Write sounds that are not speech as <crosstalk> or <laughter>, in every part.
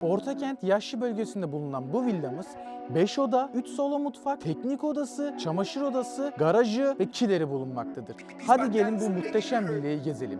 Ortakent Yaşlı bölgesinde bulunan bu villamız 5 oda, 3 salon mutfak, teknik odası, çamaşır odası, garajı ve kileri bulunmaktadır. Hadi gelin bu muhteşem villayı gezelim.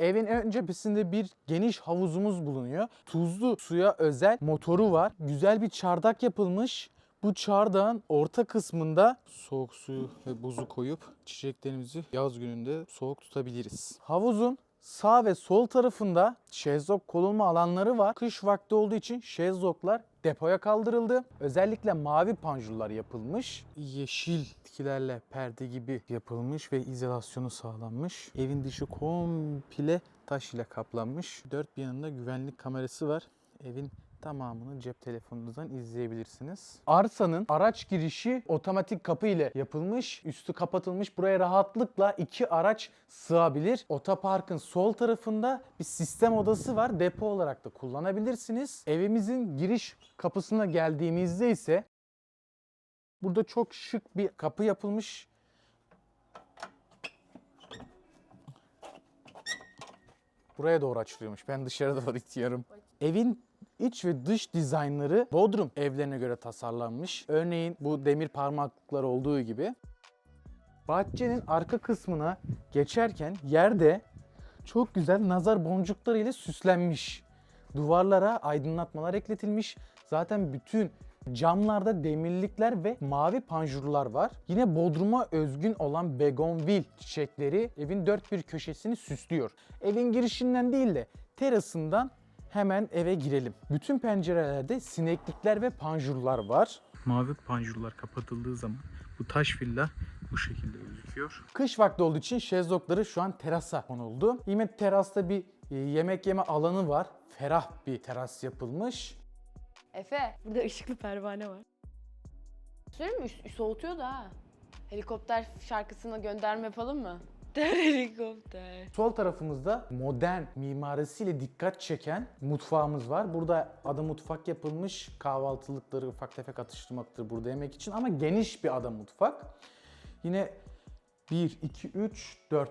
Evin ön cephesinde bir geniş havuzumuz bulunuyor. Tuzlu suya özel motoru var. Güzel bir çardak yapılmış. Bu çardağın orta kısmında soğuk suyu ve buzu koyup çiçeklerimizi yaz gününde soğuk tutabiliriz. Havuzun sağ ve sol tarafında şezlong konulma alanları var. Kış vakti olduğu için şezlonglar depoya kaldırıldı. Özellikle mavi panjurlar yapılmış. Yeşil bitkilerle perde gibi yapılmış ve izolasyonu sağlanmış. Evin dışı komple taş ile kaplanmış. Dört bir yanında güvenlik kamerası var. Evin tamamını cep telefonunuzdan izleyebilirsiniz. Arsanın araç girişi otomatik kapı ile yapılmış. Üstü kapatılmış. Buraya rahatlıkla iki araç sığabilir. Otoparkın sol tarafında bir sistem odası var. Depo olarak da kullanabilirsiniz. Evimizin giriş kapısına geldiğimizde ise burada çok şık bir kapı yapılmış. Buraya doğru açılıyormuş. Ben dışarı doğru <laughs> itiyorum. Evin iç ve dış dizaynları Bodrum evlerine göre tasarlanmış. Örneğin bu demir parmaklıklar olduğu gibi. Bahçenin arka kısmına geçerken yerde çok güzel nazar boncukları ile süslenmiş. Duvarlara aydınlatmalar ekletilmiş. Zaten bütün camlarda demirlikler ve mavi panjurlar var. Yine Bodrum'a özgün olan begonvil çiçekleri evin dört bir köşesini süslüyor. Evin girişinden değil de terasından hemen eve girelim. Bütün pencerelerde sineklikler ve panjurlar var. Mavi panjurlar kapatıldığı zaman bu taş villa bu şekilde gözüküyor. Kış vakti olduğu için şezlongları şu an terasa konuldu. Yine terasta bir e, yemek yeme alanı var. Ferah bir teras yapılmış. Efe, burada ışıklı pervane var. Söyleyeyim mi? Soğutuyor da ha. Helikopter şarkısına gönderme yapalım mı? Der <laughs> helikopter. Sol tarafımızda modern mimarisiyle dikkat çeken mutfağımız var. Burada ada mutfak yapılmış. Kahvaltılıkları ufak tefek atıştırmaktır burada yemek için ama geniş bir ada mutfak. Yine 1, 2, 3, 4.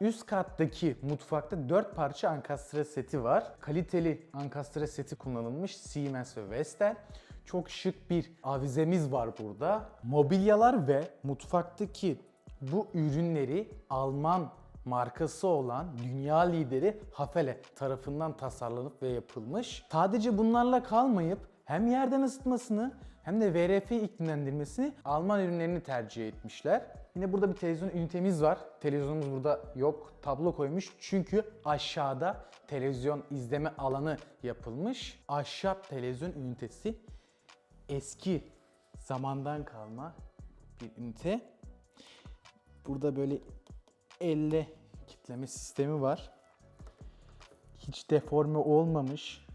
Üst kattaki mutfakta 4 parça ankastre seti var. Kaliteli ankastre seti kullanılmış Siemens ve Vestel. Çok şık bir avizemiz var burada. Mobilyalar ve mutfaktaki bu ürünleri Alman markası olan dünya lideri Hafele tarafından tasarlanıp ve yapılmış. Sadece bunlarla kalmayıp hem yerden ısıtmasını hem de VRF iklimlendirmesini Alman ürünlerini tercih etmişler. Yine burada bir televizyon ünitemiz var. Televizyonumuz burada yok. Tablo koymuş çünkü aşağıda televizyon izleme alanı yapılmış. Ahşap televizyon ünitesi eski zamandan kalma bir ünite. Burada böyle elle kitleme sistemi var. Hiç deforme olmamış,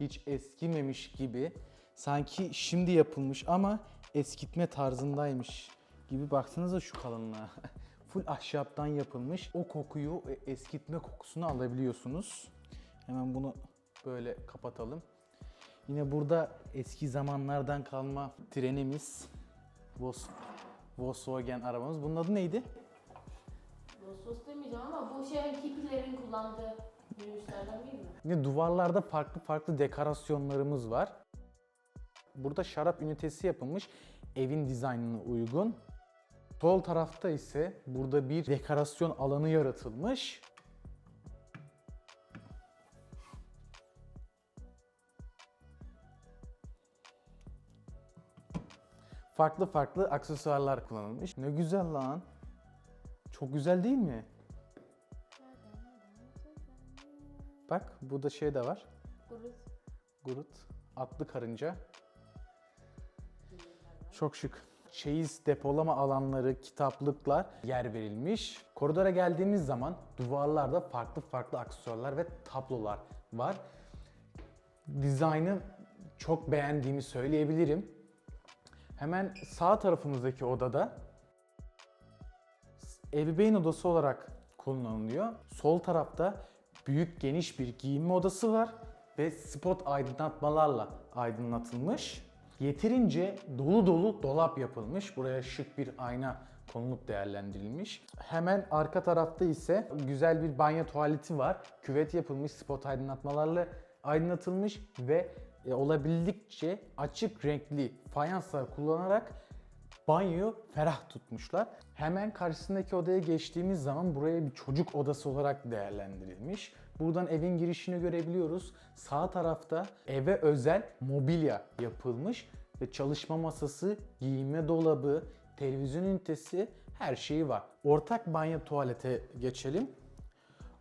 hiç eskimemiş gibi. Sanki şimdi yapılmış ama eskitme tarzındaymış gibi. Baksanıza şu kalınlığa. <laughs> Full ahşaptan yapılmış. O kokuyu, e, eskitme kokusunu alabiliyorsunuz. Hemen bunu böyle kapatalım. Yine burada eski zamanlardan kalma trenimiz. Vos Volkswagen arabamız. Bunun adı neydi? Sos demeyeceğim ama bu şey hippilerin kullandığı minibüslerden değil mi? Yine duvarlarda farklı farklı dekorasyonlarımız var. Burada şarap ünitesi yapılmış evin dizaynına uygun. Sol tarafta ise burada bir dekorasyon alanı yaratılmış. Farklı farklı aksesuarlar kullanılmış. Ne güzel lan. Çok güzel değil mi? Bak burada şey de var. Gurut. Atlı karınca. Çok şık. Çeyiz depolama alanları, kitaplıklar yer verilmiş. Koridora geldiğimiz zaman duvarlarda farklı farklı aksesuarlar ve tablolar var. Dizaynı çok beğendiğimi söyleyebilirim. Hemen sağ tarafımızdaki odada ebeveyn odası olarak kullanılıyor. Sol tarafta büyük geniş bir giyinme odası var ve spot aydınlatmalarla aydınlatılmış. Yeterince dolu dolu dolap yapılmış. Buraya şık bir ayna konulup değerlendirilmiş. Hemen arka tarafta ise güzel bir banyo tuvaleti var. Küvet yapılmış spot aydınlatmalarla aydınlatılmış ve e, olabildikçe açık renkli fayanslar kullanarak banyoyu ferah tutmuşlar. Hemen karşısındaki odaya geçtiğimiz zaman buraya bir çocuk odası olarak değerlendirilmiş. Buradan evin girişini görebiliyoruz. Sağ tarafta eve özel mobilya yapılmış ve çalışma masası, giyinme dolabı, televizyon ünitesi her şeyi var. Ortak banyo tuvalete geçelim.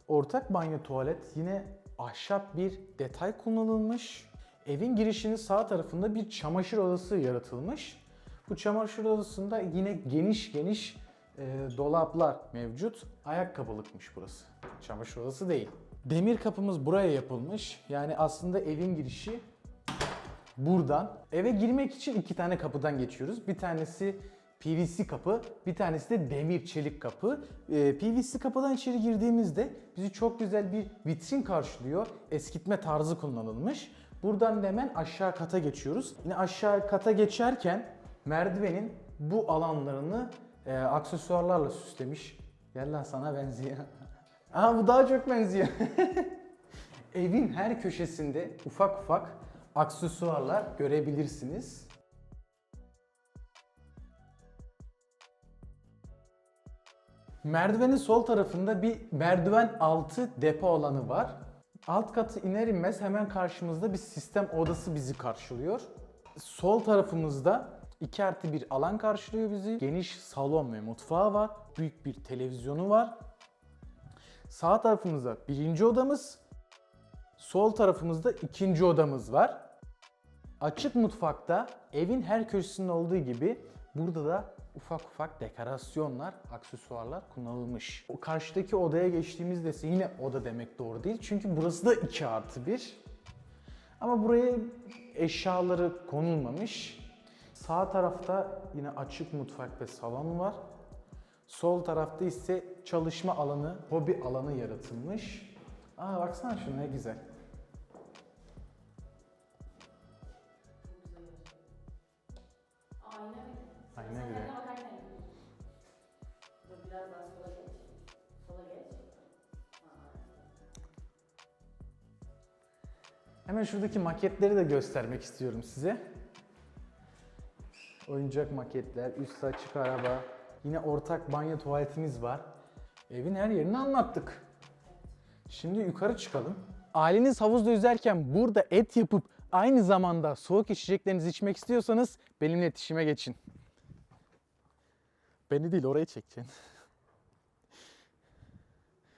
Ortak banyo tuvalet yine ahşap bir detay kullanılmış. Evin girişinin sağ tarafında bir çamaşır odası yaratılmış. Bu çamaşır odasında yine geniş geniş e, dolaplar mevcut. Ayakkabılıkmış burası. Çamaşır odası değil. Demir kapımız buraya yapılmış. Yani aslında evin girişi buradan. Eve girmek için iki tane kapıdan geçiyoruz. Bir tanesi PVC kapı, bir tanesi de demir çelik kapı. Ee, PVC kapıdan içeri girdiğimizde bizi çok güzel bir vitrin karşılıyor. Eskitme tarzı kullanılmış. Buradan da hemen aşağı kata geçiyoruz. Yine aşağı kata geçerken merdivenin bu alanlarını e, aksesuarlarla süslemiş. Gel lan sana benziyor. <laughs> Aa bu daha çok benziyor. <laughs> Evin her köşesinde ufak ufak aksesuarlar görebilirsiniz. Merdivenin sol tarafında bir merdiven altı depo alanı var. Alt katı iner inmez hemen karşımızda bir sistem odası bizi karşılıyor. Sol tarafımızda 2 artı bir alan karşılıyor bizi. Geniş salon ve mutfağı var. Büyük bir televizyonu var. Sağ tarafımızda birinci odamız, sol tarafımızda ikinci odamız var. Açık mutfakta evin her köşesinde olduğu gibi burada da ufak ufak dekorasyonlar, aksesuarlar kullanılmış. O karşıdaki odaya geçtiğimizde ise yine oda demek doğru değil. Çünkü burası da 2 artı 1. Ama buraya eşyaları konulmamış. Sağ tarafta yine açık mutfak ve salon var. Sol tarafta ise çalışma alanı, hobi alanı yaratılmış. Aa baksana şuna ne güzel. Ayna bile. Hemen şuradaki maketleri de göstermek istiyorum size. Oyuncak maketler, üst açık araba, yine ortak banyo tuvaletimiz var. Evin her yerini anlattık. Şimdi yukarı çıkalım. Aileniz havuzda yüzerken burada et yapıp aynı zamanda soğuk içeceklerinizi içmek istiyorsanız benimle iletişime geçin. Beni değil orayı çekeceksin.